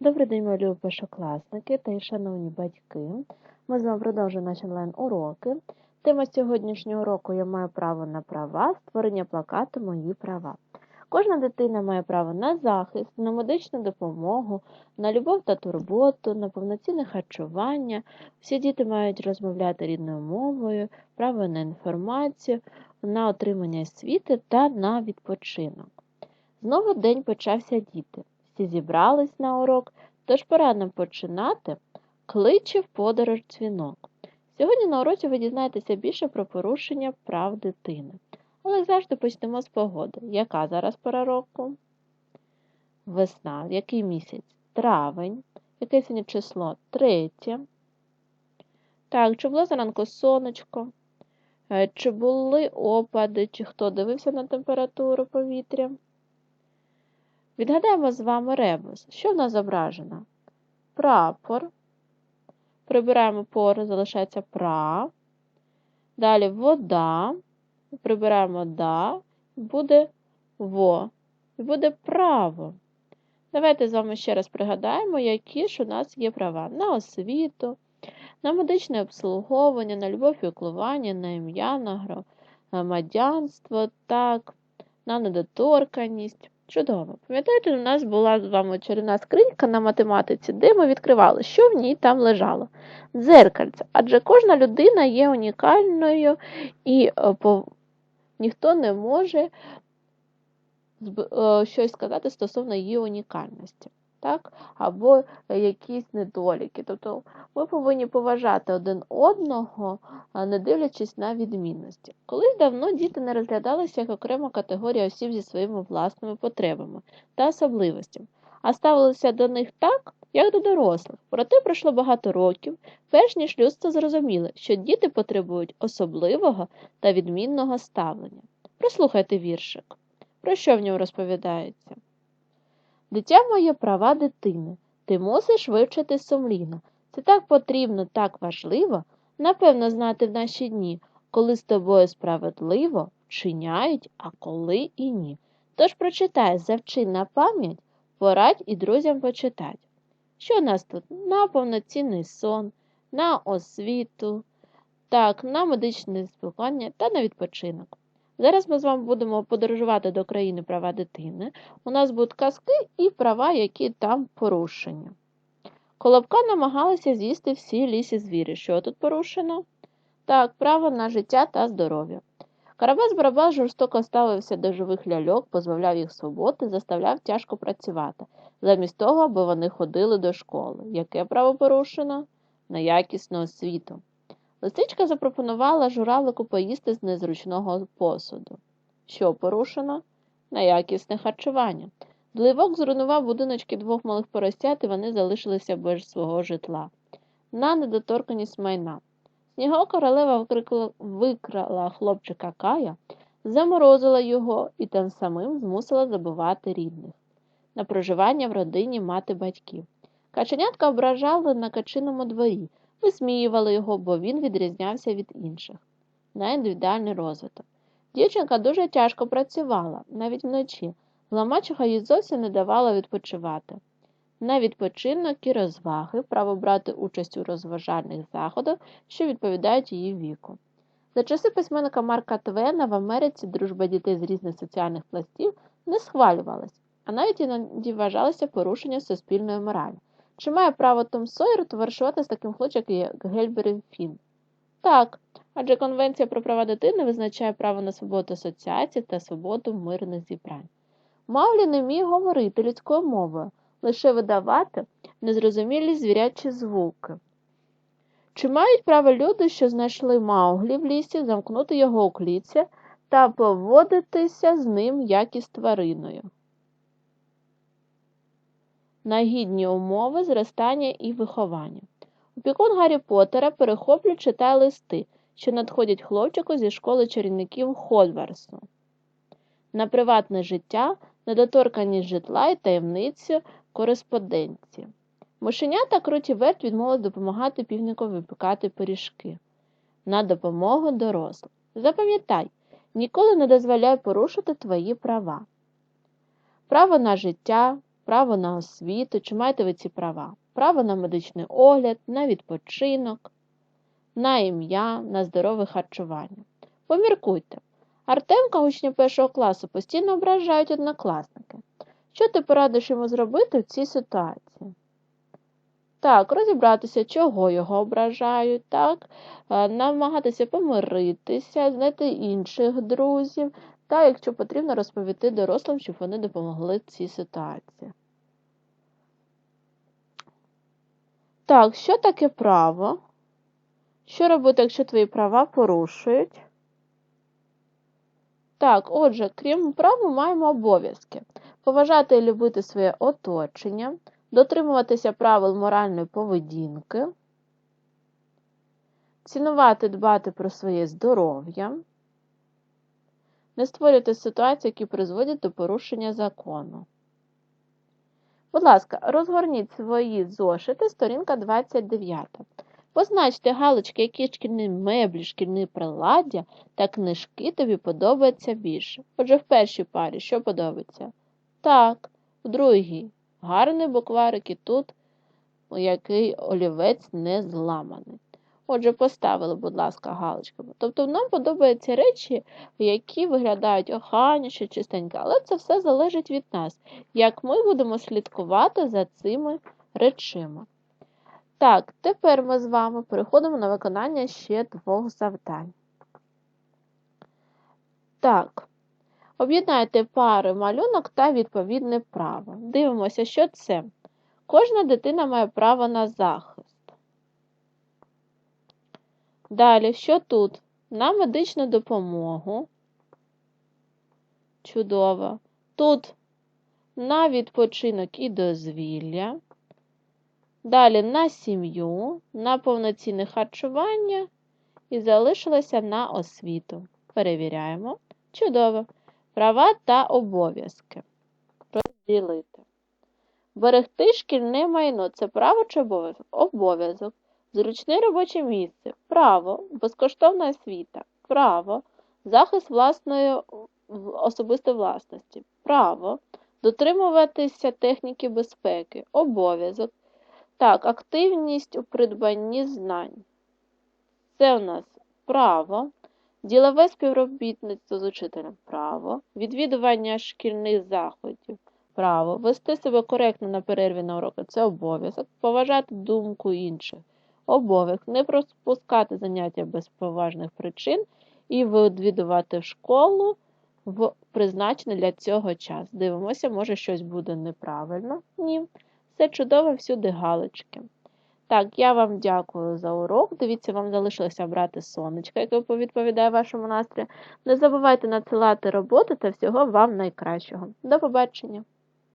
Добрий день, мої любі першокласники та й шановні батьки. Ми з вами продовжуємо наші онлайн-уроки. Тема сьогоднішнього уроку «Я маю право на права, створення плакату Мої права. Кожна дитина має право на захист, на медичну допомогу, на любов та турботу, на повноцінне харчування. Всі діти мають розмовляти рідною мовою, право на інформацію, на отримання освіти та на відпочинок. Знову день почався діти. Всі зібрались на урок, тож пора нам починати. Кличе в подорож дзвінок. Сьогодні на уроці ви дізнаєтеся більше про порушення прав дитини. Але завжди почнемо з погоди. Яка зараз пора року? Весна. Який місяць? Травень. Яке сьогодні число? Третє. Так, чи було зранку сонечко? Е, Чи були опади, чи хто дивився на температуру повітря? Відгадаємо з вами ребус. Що в нас зображено? Прапор. Прибираємо пор, залишається пра. Далі вода. Прибираємо да, буде во. І буде право. Давайте з вами ще раз пригадаємо, які ж у нас є права на освіту, на медичне обслуговування, на любов і уклування, на ім'я, на громадянство, так, на недоторканість. Чудово. Пам'ятаєте, у нас була з вами чарівна скринька на математиці, де ми відкривали, що в ній там лежало. Дзеркальце. Адже кожна людина є унікальною і по... ніхто не може щось сказати стосовно її унікальності. Так? Або якісь недоліки. Тобто ми повинні поважати один одного, не дивлячись на відмінності. Колись давно діти не розглядалися як окрема категорія осіб зі своїми власними потребами та особливостями, а ставилися до них так, як до дорослих. Проте пройшло багато років, перш ніж людство зрозуміло, що діти потребують особливого та відмінного ставлення. Прослухайте віршик. Про що в ньому розповідається? Дитя моє права дитини, ти мусиш вивчити сумлінно. Це так потрібно, так важливо, напевно, знати в наші дні, коли з тобою справедливо вчиняють, а коли і ні. Тож прочитай, завчи на пам'ять, порадь і друзям почитать. Що нас тут? На повноцінний сон, на освіту, так, на медичне спілкування та на відпочинок. Зараз ми з вами будемо подорожувати до країни права дитини. У нас будуть казки і права, які там порушені. Колобка намагалася з'їсти всі лісі звірі. Що тут порушено? Так, право на життя та здоров'я. Карабас Барабас жорстоко ставився до живих ляльок, позбавляв їх свободи, заставляв тяжко працювати, замість того, аби вони ходили до школи. Яке право порушено? На якісну освіту. Лисичка запропонувала журавлику поїсти з незручного посуду. Що порушено? На якісне харчування. Дливок зруйнував будиночки двох малих поросят, і вони залишилися без свого житла. На недоторканість майна. Снігова королева викрикла, викрала хлопчика Кая, заморозила його і тим самим змусила забувати рідних. На проживання в родині мати батьків. Каченятка ображали на качиному дворі висміювали його, бо він відрізнявся від інших. На індивідуальний розвиток. Дівчинка дуже тяжко працювала, навіть вночі. Ламачуха їй зовсім не давала відпочивати. На відпочинок і розваги, право брати участь у розважальних заходах, що відповідають її віку. За часи письменника Марка Твена в Америці дружба дітей з різних соціальних пластів не схвалювалась, а навіть іноді вважалося порушення суспільної моралі. Чи має право Том Сойер товаришувати з таким хлопчиком, як Гельбері Фін? Так, адже Конвенція про права дитини визначає право на свободу асоціації та свободу мирних зібрань. Мавлі не вміє говорити людською мовою, лише видавати незрозумілі звірячі звуки. Чи мають право люди, що знайшли Мауглі в лісі, замкнути його у клітці та поводитися з ним як із твариною? На гідні умови зростання і виховання. Опікун Гаррі Поттера перехоплює читає листи, що надходять хлопчику зі школи чарівників Ходварсу. На приватне життя, недоторканість житла і таємницю кореспонденції. Мишенята круті верть відмовились допомагати півнику випікати пиріжки. На допомогу дорослим. Запам'ятай, ніколи не дозволяй порушити твої права. Право на життя, право на освіту. Чи маєте ви ці права? Право на медичний огляд, на відпочинок, на ім'я, на здорове харчування. Поміркуйте. Артемка, учня першого класу, постійно ображають однокласники. Що ти порадиш йому зробити в цій ситуації? Так, розібратися, чого його ображають, так, е, намагатися помиритися, знайти інших друзів, та, якщо потрібно, розповісти дорослим, щоб вони допомогли цій ситуації. Так, що таке право? Що робити, якщо твої права порушують? Так, отже, крім прав, ми маємо обов'язки. Поважати і любити своє оточення, дотримуватися правил моральної поведінки, цінувати, дбати про своє здоров'я, не створювати ситуації, які призводять до порушення закону. Будь ласка, розгорніть свої зошити, сторінка 29. Позначте галочки, які шкільні меблі, шкільні приладдя та книжки тобі подобаються більше. Отже, в першій парі що подобається? Так, в другій гарний букварик і тут який олівець не зламаний. Отже, поставили, будь ласка, галочками. Тобто нам подобаються речі, які виглядають охайніше, чистенько, але це все залежить від нас, як ми будемо слідкувати за цими речима. Так, тепер ми з вами переходимо на виконання ще двох завдань. Так, об'єднайте пари малюнок та відповідне право. Дивимося, що це. Кожна дитина має право на захист. Далі, що тут? На медичну допомогу. Чудово. Тут на відпочинок і дозвілля. Далі на сім'ю, на повноцінне харчування і залишилося на освіту. Перевіряємо. Чудово. Права та обов'язки. Розділити. Берегти шкільне майно це право чи обов'язок? Обов'язок. Зручне робоче місце. Право. Безкоштовна освіта. Право. Захист власної особистої власності. Право. Дотримуватися техніки безпеки. Обов'язок. Так, активність у придбанні знань. Це у нас право. Ділове співробітництво з учителем право. Відвідування шкільних заходів. Право. Вести себе коректно на перерві на уроки це обов'язок. Поважати думку інших. Обов'язок. Не пропускати заняття без поважних причин і відвідувати школу в призначений для цього час. Дивимося, може щось буде неправильно. Ні. Все чудово, всюди галочки. Так, я вам дякую за урок. Дивіться, вам залишилося брати сонечко, яке відповідає вашому настрою. Не забувайте надсилати роботи та всього вам найкращого. До побачення!